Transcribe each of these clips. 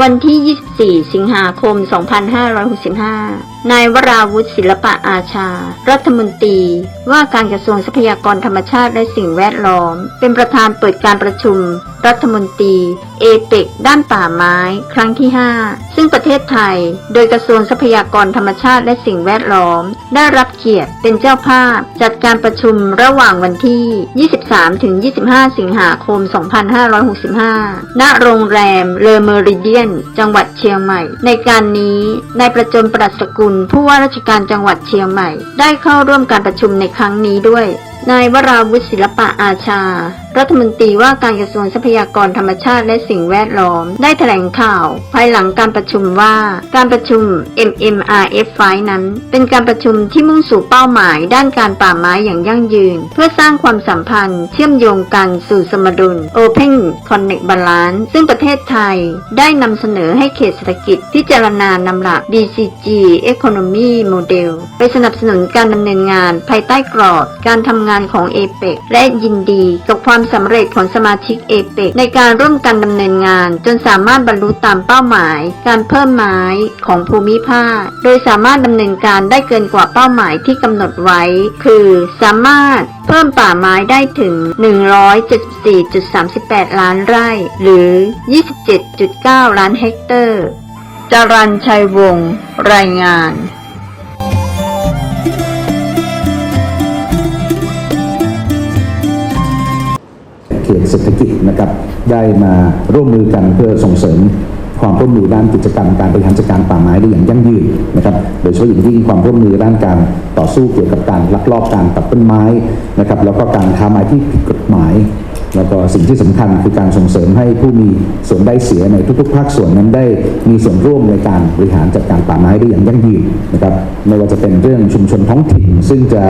วันที่ 24 สิงหาคม 2565 นายวราวุฒิศิลปะอาชา รัฐมนตรี ว่าการกระทรวงทรัพยากรธรรมชาติและสิ่งแวดล้อม เป็นประธานเปิดการประชุม รัฐมนตรี เอเปกด้านป่าไม้ ครั้งที่ 5 ซึ่งประเทศไทย โดยกระทรวงทรัพยากรธรรมชาติและสิ่งแวดล้อม ได้รับเกียรติเป็นเจ้าภาพ จัดการประชุมระหว่างวันที่ 23-25 สิงหาคม 2565 ณ โรงแรมเลอเมริเดียน จังหวัดเชียงใหม่ ในการนี้นายประจนปรัชกุล ผู้ว่าราชการจังหวัดเชียงใหม่ ได้เข้าร่วมการประชุมในครั้งนี้ด้วยนายวราวุฒิศิลปะอาชา รัฐมนตรีว่าการกระทรวงทรัพยากรธรรมชาติและสิ่งแวดล้อม ได้แถลงข่าว ภายหลังการประชุมว่า การประชุม MMRF ไฟนั้น เป็นการประชุมที่มุ่งสู่เป้าหมาย ด้านการป่าไม้อย่างยั่งยืน เพื่อสร้างความสัมพันธ์ เชื่อมโยงกันสู่สมดุล Open Connect Balance ซึ่งประเทศไทยได้นำเสนอให้เขตเศรษฐกิจพิจารณานำหลัก BCG Economy Model ไปสนับสนุนการดำเนินงานภายใต้กรอบการทำงานของ APEC และยินดีกับความสำเร็จของสมาชิก APEC ในการร่วมกันดำเนินงาน จนสามารถบรรลุตามเป้าหมาย การเพิ่มไม้ของภูมิภาค โดยสามารถดำเนินการได้เกินกว่าเป้าหมายที่กำหนดไว้ คือสามารถเพิ่มป่าไม้ได้ถึง 174.38 ล้านไร่ หรือ 27.9 ล้านเฮกเตอร์จรัญชัยวงศ์รายงาน ขตเศรษฐกิจนะครับได้มาร่วมมือกันเพื่อส่งเสริมความร่วมมือด้านกิจกรรมการบริหารจัดการป่าไม้ได้อย่างยั่งยืนนะครับ โดยเฉพาะอย่างยิ่งความร่วมมือด้านการต่อสู้เกี่ยวกับการลักลอบการตัดต้นไม้นะครับแล้วก็การค้าไม้ที่ผิดกฎหมาย แล้วก็สิ่งที่สำคัญคือการส่งเสริมให้ผู้มีส่วนได้เสียในทุกๆ ภาคส่วนนั้นได้มีส่วนร่วมในการบริหารจัดการป่าไม้ได้อย่างยั่งยืนนะครับไม่ว่าจะเป็นเรื่องชุมชนท้องถิ่น ซึ่งจะ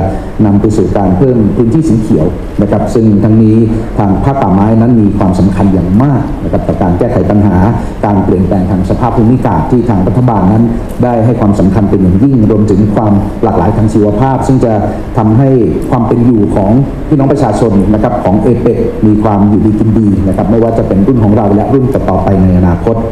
นำไปสู่การเพิ่มพื้นที่สีเขียวนะครับ ซึ่งทั้งนี้ทางภาคป่าไม้นั้นมีความสำคัญอย่างมากนะครับต่อการแก้ไขปัญหาการเปลี่ยนแปลงทางสภาพภูมิอากาศที่ทางรัฐบาลนั้น ได้ให้ความสำคัญเป็นอย่างยิ่งรวมถึงความหลากหลายทางชีวภาพ ซึ่งจะทำให้ความเป็นอยู่ของพี่น้องประชาชนนะครับของเอเปมีีความอยู่ดีกินดีนะครับไม่ว่าจะเป็นรุ่นของเราและรุ่นต่อไปในอนาคต